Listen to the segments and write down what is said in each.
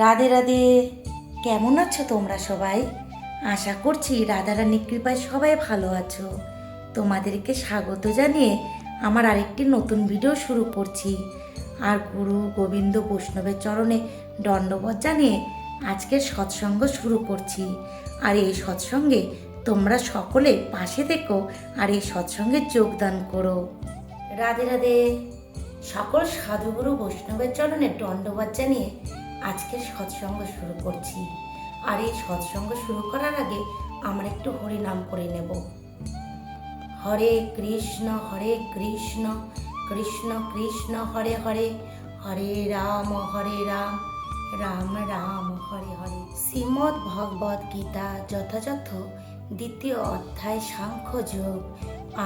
রাধে রাধে। কেমন আছো তোমরা সবাই? আশা করছি রাধারানীর কৃপায় সবাই ভালো আছো। তোমাদেরকে স্বাগত জানিয়ে আমার আরেকটি নতুন ভিডিও শুরু করছি। আর গুরু গোবিন্দ বৈষ্ণবের চরণে দণ্ডবোধ জানিয়ে আজকের সৎসঙ্গ শুরু করছি। আর এই সৎসঙ্গে তোমরা সকলে পাশে দেখো আর এই সৎসঙ্গে যোগদান করো। রাধে রাধে। সকল সাধুগুরু বৈষ্ণবের চরণে দণ্ডবাদ জানিয়ে আজকের সৎসঙ্গ শুরু করছি। আর এই সৎসঙ্গ শুরু করার আগে আমরা একটু হরি নাম করে নেব। হরে কৃষ্ণ হরে কৃষ্ণ কৃষ্ণ কৃষ্ণ, হরে হরে হরে রাম হরে রাম রাম রাম, হরে হরে। শ্রীমদ্ ভগবদ গীতা যথাযথ দ্বিতীয় অধ্যায় সাংখ্য যোগ।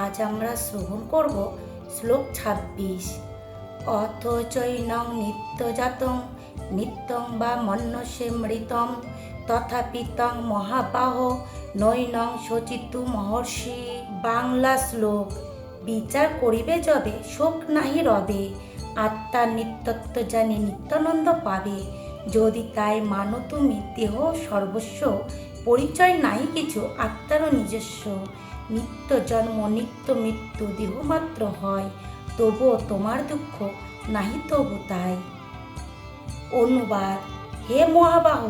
আজ আমরা শ্রবণ করব শ্লোক ছাব্বিশ। অথ চৈনং নিত্যজাতং নিত্যং বা মন্যসে মৃতম, তথাপি তং মহাবাহ, নৈনং শচিতু মহর্ষি। বাংলা শ্লোক, বিচার করিবে যবে, শোক নাহি রবে। আত্মার নিত্যত্ব জানি নিত্যানন্দ পাবে। যদি তাই মানো তুমি, দেহ সর্বস্ব, পরিচয় নাই কিছু, আত্মারও নিজস্ব। নিত্য জন্ম, নিত্য মৃত্যু, দেহ মাত্র হয়, তবুও তোমার দুঃখ নাহি তবু তাই। অনুবাদ। হে মহাবাহ,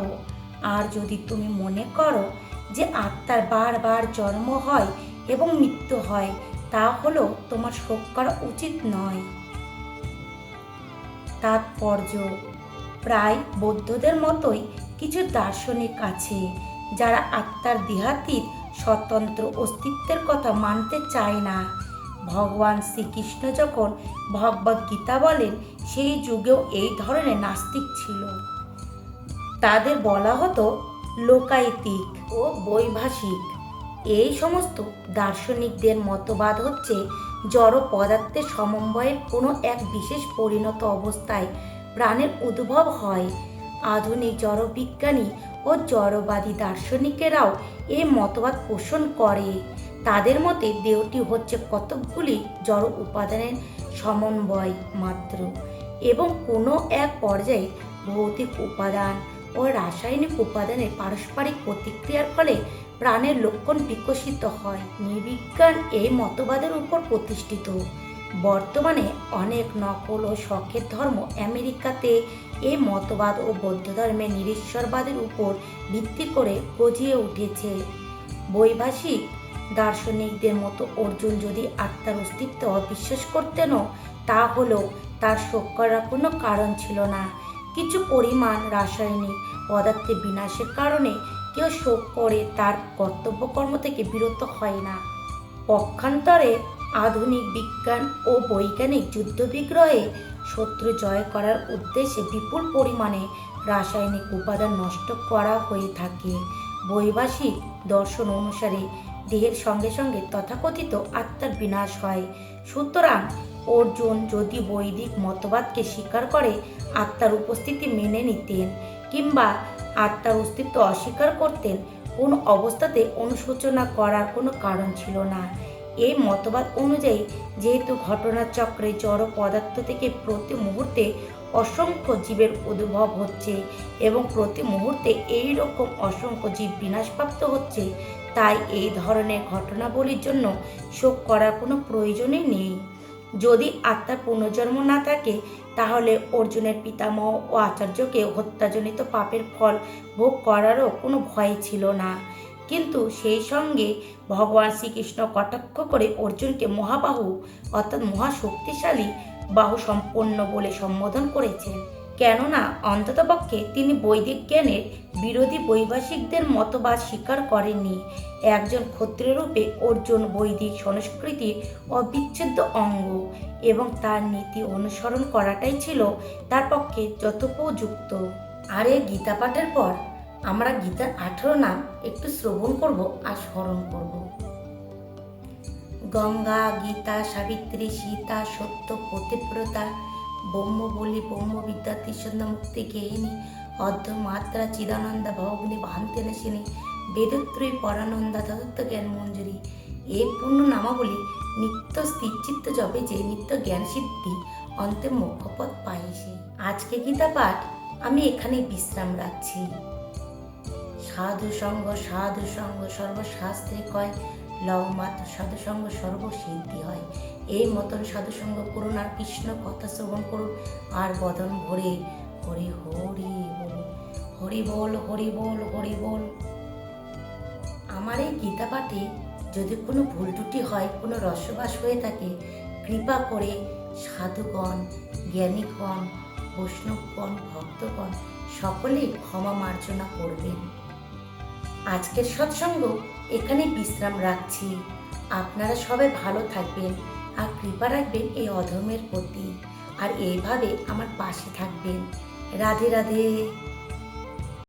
আর যদি তুমি মনে করো যে আত্মার বারবার জন্ম হয় এবং মৃত্যু হয়, তা হলো তোমার শোক করা উচিত নয়। তাৎপর্য, প্রায় বৌদ্ধদের মতোই কিছু দার্শনিক আছে যারা আত্মার দেহাতীত স্বতন্ত্র অস্তিত্বের কথা মানতে চায় না। ভগবান শ্রীকৃষ্ণ যখন ভগবদ গীতা বলেন, সেই যুগেও এই ধরনের নাস্তিক ছিল। তাদের বলা হতো লোকায়তিক ও বৈভাষিক। এই সমস্ত দার্শনিকদের মতবাদ হচ্ছে, জড় পদার্থের সমন্বয়ের কোনো এক বিশেষ পরিণত অবস্থায় প্রাণের উদ্ভব হয়। আধুনিক জড়বিজ্ঞানী ও জড়বাদী দার্শনিকেরাও এই মতবাদ পোষণ করে। তাদের মতে দেহটি হচ্ছে কতকগুলি জড় উপাদানের সমন্বয় মাত্র এবং কোনো এক পর্যায়ে ভৌতিক উপাদান ও রাসায়নিক উপাদানের পারস্পরিক প্রতিক্রিয়ার ফলে প্রাণের লক্ষণ বিকশিত হয়। নির্বিজ্ঞান এই মতবাদের উপর প্রতিষ্ঠিত। বর্তমানে অনেক নকল ও শখের ধর্ম আমেরিকাতে এই মতবাদ ও বৌদ্ধ ধর্মের নিরীশ্বরবাদের উপর ভিত্তি করে গজিয়ে উঠেছে। বৈভাষিক দার্শনিকদের মতো অর্জুন যদি আত্মার অস্তিত্ব অবিশ্বাস করতেনও তা হলেও তার শোক করার কোনো কারণ ছিল না। কিছু পরিমাণ রাসায়নিক পদার্থের বিনাশের কারণে কেউ শোক করে তার কর্তব্য কর্ম থেকে বিরত হয় না। পক্ষান্তরে আধুনিক বিজ্ঞান ও বৈজ্ঞানিক যুদ্ধবিগ্রহে শত্রু জয় করার উদ্দেশ্যে বিপুল পরিমাণে রাসায়নিক উপাদান নষ্ট করা হয়ে থাকে। বৈভাষিক দর্শন অনুসারে দেহের সঙ্গে সঙ্গে তথাকথিত আত্মার বিনাশ হয়। সুতরাং অর্জুন যদি বৈদিক মতবাদকে স্বীকার করে, আত্মার উপস্থিতি মেনে নিতেন কিংবা আত্মার অস্তিত্ব অস্বীকার করতেন, কোন অবস্থাতে অনুশোচনা করার কোনো কারণ ছিল না। এই মতবাদ অনুযায়ী যেহেতু ঘটনাচক্রে জড় পদার্থ থেকে প্রতি মুহূর্তে অসংখ্য জীবের উদ্ভব হচ্ছে এবং প্রতি মুহূর্তে এই রকম অসংখ্য জীব বিনাশপ্রাপ্ত হচ্ছে, তাই এই ধরনের ঘটনাবলীর জন্য শোক করার কোনো প্রয়োজনই নেই। যদি আত্মার পুনর্জন্ম না থাকে, তাহলে অর্জুনের পিতামহ ও আচার্যকে হত্যাজনিত পাপের ফল ভোগ করারও কোনো ভয় ছিল না। কিন্তু সেই সঙ্গে ভগবান শ্রীকৃষ্ণ কটাক্ষ করে অর্জুনকে মহাবাহু, অর্থাৎ মহাশক্তিশালী বাহু সম্পন্ন বলে সম্বোধন করেছেন। কেননা, অন্ততপক্ষে তিনি বৈদিক জ্ঞানের বিরোধী বৈভাষিকদের মতবাদ স্বীকার করেননি। একজন ক্ষত্রিয়রূপে অর্জুন বৈদিক সংস্কৃতির অবিচ্ছেদ্য অঙ্গ এবং তার নীতি অনুসরণ করাটাই ছিল তার পক্ষে যথোপযুক্ত। আর এই গীতা পাঠের পর? আমরা গীতার আঠেরো নাম একটু শ্রবণ করব আর স্মরণ করব। গঙ্গা, গীতা, সাবিত্রী, সীতা, সত্য পতিব্রতা ব্রহ্ম বলি ব্রহ্ম বিদ্যা ত্রিসন্ধ মুক্তি, গেহিনী অর্ধ মাত্রা চিদানন্দা, ভগ্নি ভান্তি নাশিনী বেদত্রয়ী, পরানন্দা, তদত্ত জ্ঞান মঞ্জুরি। এই পূর্ণ নামাবলী নিত্য স্থিরচিত্ত জবে যে নিত্য জ্ঞান সিদ্ধি অন্তে মোক্ষপদ পাইছে। আজকে গীতা পাঠ আমি এখানে বিশ্রাম রাখছি। সাধু সঙ্গ সাধু সঙ্গ সর্বশাস্ত্রে কয় লও মাত্র সাধু সঙ্গ সর্বসিদ্ধি হয়। এই মতন সাধু সঙ্গ করুন আর কৃষ্ণ কথা শ্রবণ করুন। আর বদন ভরে হরি হরি বল হরি বল হরি বল হরি বল। আমার এই গীতা পাঠে যদি কোনো ভুল ত্রুটি হয়, কোনো রসবাস হয়ে থাকে, কৃপা করে সাধুগণ, জ্ঞানীগণ, বৈষ্ণবগণ, ভক্তগণ, সকলেই ক্ষমা মার্জনা করবেন। আজকের সৎসঙ্গ এখানে বিশ্রাম রাখছি। আপনারা সবাই ভালো থাকবেন আর কৃপা রাখবেন এই অধর্মের প্রতি। আর এইভাবে আমার পাশে থাকবেন। রাধে রাধে।